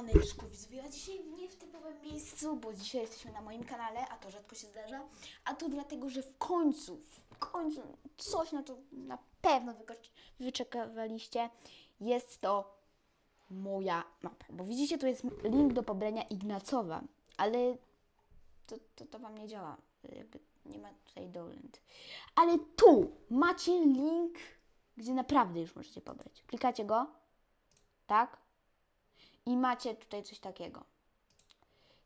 Siemaneczku, widzowie, a dzisiaj w nietypowym miejscu, bo dzisiaj jesteśmy na moim kanale, a to rzadko się zdarza, a to dlatego, że w końcu, w końcu coś na to na pewno wyczekowaliście, jest to moja mapa, bo widzicie, tu jest link do pobrania Ignacowa, ale to, to, to Wam nie działa, jakby nie ma tutaj dolent, ale tu macie link, gdzie naprawdę już możecie pobrać, klikacie go, tak? I macie tutaj coś takiego.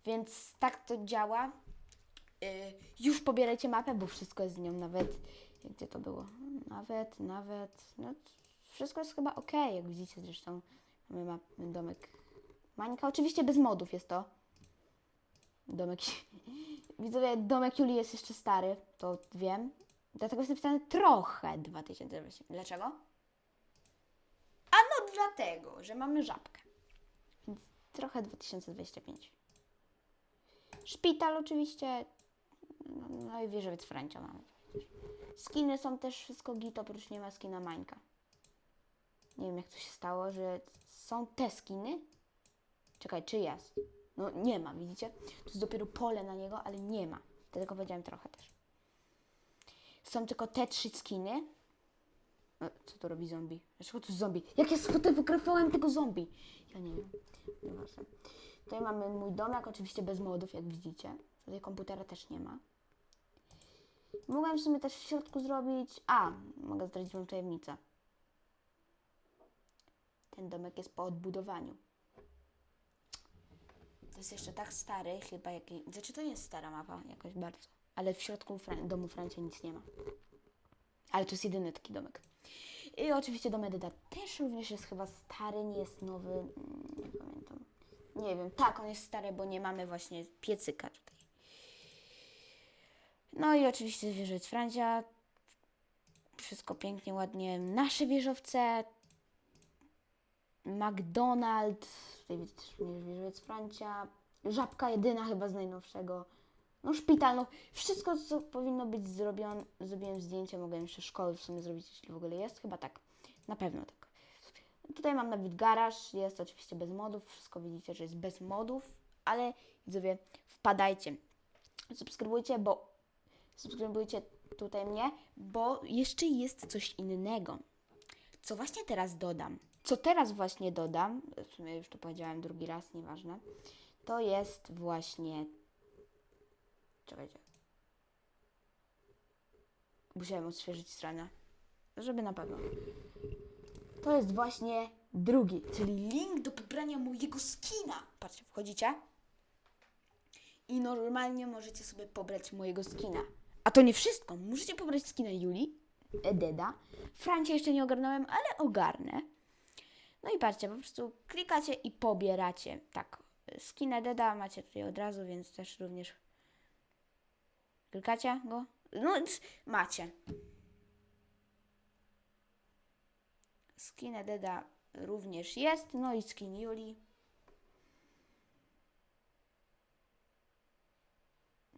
Więc tak to działa. Yy, już pobierajcie mapę, bo wszystko jest z nią nawet. Gdzie to było? Nawet, nawet. No, wszystko jest chyba ok, jak widzicie zresztą. Mamy domek Mańka. Oczywiście bez modów jest to. Domek. Widzowie, domek Julii jest jeszcze stary, to wiem. Dlatego jest napisane trochę 2020. Dlaczego? Ano dlatego, że mamy żabkę. Trochę 2025. Szpital oczywiście. No, i wieżowiec Francia mamy. Skiny są też wszystko git, oprócz nie ma skina Mańka. Nie wiem jak to się stało, że są te skiny. Czekaj, czy jest? No nie ma, widzicie? To jest dopiero pole na niego, ale nie ma. Dlatego powiedziałem trochę też. Są tylko te trzy skiny. E, Co to robi zombie? Dlaczego to zombie? Jak ja sfotografowałem tego zombie? Ja nie wiem. Nieważne. Tutaj mamy mój domek, oczywiście bez modów, jak widzicie. Tutaj komputera też nie ma. Mogłem w sumie też w środku zrobić... A, mogę zdradzić wam tajemnicę. Ten domek jest po odbudowaniu. To jest jeszcze tak stary, chyba jakiej... Znaczy to nie jest stara mapa, jakoś bardzo. Ale w środku Fran- domu Francja nic nie ma. Ale to jest jedyny taki domek. I oczywiście dom Edyta też również jest chyba stary, nie jest nowy, mm, nie pamiętam. Nie wiem, tak, on jest stary, bo nie mamy właśnie piecyka tutaj. No i oczywiście wieżowiec Francia. Wszystko pięknie, ładnie. Nasze wieżowce. McDonald's. Tutaj widzicie też wieżowiec Francia. Żabka jedyna chyba z najnowszego. No szpital, no. Wszystko co powinno być zrobione, zrobiłem zdjęcie, mogę jeszcze szkoły w sumie zrobić, jeśli w ogóle jest, chyba tak, na pewno tak. Tutaj mam nawet garaż, jest oczywiście bez modów, wszystko widzicie, że jest bez modów, ale widzowie, wpadajcie, subskrybujcie, bo subskrybujcie tutaj mnie, bo jeszcze jest coś innego, co właśnie teraz dodam. Co teraz właśnie dodam, w sumie już to powiedziałem drugi raz, nieważne, to jest właśnie Czekajcie. Musiałem odświeżyć stronę, żeby na pewno. To jest właśnie drugi, czyli link do pobrania mojego skina. Patrzcie, wchodzicie i normalnie możecie sobie pobrać mojego skina. A to nie wszystko. Możecie pobrać skina Julii, Ededa. Francie jeszcze nie ogarnąłem, ale ogarnę. No i patrzcie, po prostu klikacie i pobieracie. Tak, skin Ededa macie tutaj od razu, więc też również Klikacie go? No, macie. Skin Ededa również jest, no i skin Julii.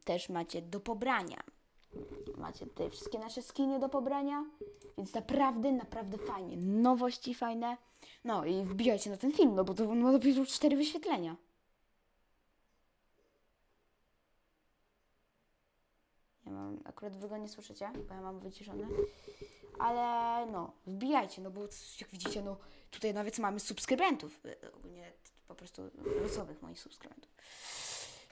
Też macie do pobrania. Macie tutaj wszystkie nasze skiny do pobrania, więc naprawdę, naprawdę fajnie. Nowości fajne. No i wbijajcie na ten film, no bo to ma dopiero cztery wyświetlenia. Mam, akurat wy go nie słyszycie, bo ja mam wyciszone. Ale no, wbijajcie, no bo jak widzicie, no tutaj nawet mamy subskrybentów. y, Ogólnie po prostu losowych moich subskrybentów.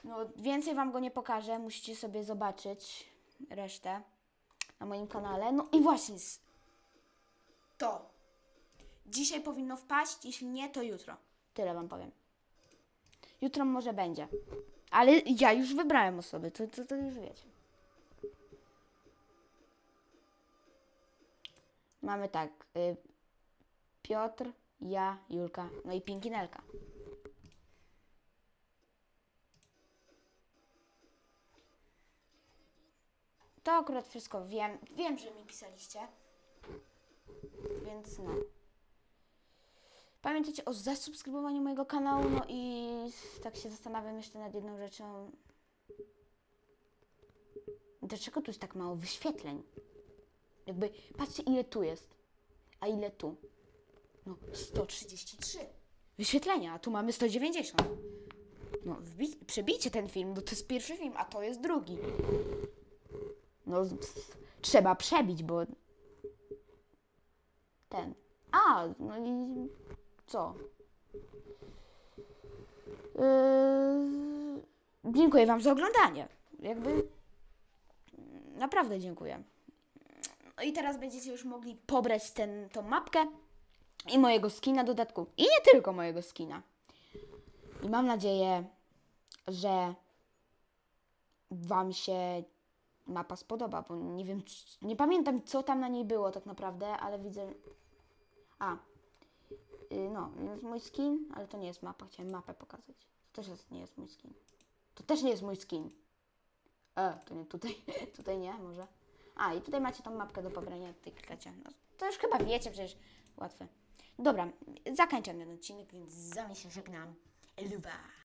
No więcej wam go nie pokażę, musicie sobie zobaczyć resztę na moim kanale. No i właśnie to. Dzisiaj powinno wpaść, jeśli nie, to jutro. Tyle wam powiem. Jutro może będzie. Ale ja już wybrałem osoby, to, to, to już wiecie. Mamy tak. Y, Piotr, ja, Julka, no i Pinkinelka. To akurat wszystko wiem. Wiem, że mi pisaliście. Więc no. Pamiętajcie o zasubskrybowaniu mojego kanału, no i tak się zastanawiam jeszcze nad jedną rzeczą. Dlaczego tu jest tak mało wyświetleń? Jakby, patrzcie ile tu jest, a ile tu. No, 133. wyświetlenia, a tu mamy 190. No, przebijcie ten film, bo to jest pierwszy film, a to jest drugi. No, trzeba przebić, bo ten. A, no i co? Yy, dziękuję Wam za oglądanie. Jakby mm, naprawdę dziękuję. No i teraz będziecie już mogli pobrać ten, tą mapkę i mojego skina dodatku. I nie tylko mojego skina. I mam nadzieję, że Wam się mapa spodoba, bo nie wiem, nie pamiętam co tam na niej było tak naprawdę, ale widzę. A, y, no, jest mój skin, ale to nie jest mapa, chciałem mapę pokazać. To też jest, nie jest mój skin. To też nie jest mój skin. E, to nie tutaj, tutaj nie, może. A, i tutaj macie tą mapkę do pobrania, tutaj klikacie. No, to już chyba wiecie, przecież łatwe. Dobra, zakończam ten odcinek, więc z wami się żegnam. Eluwa.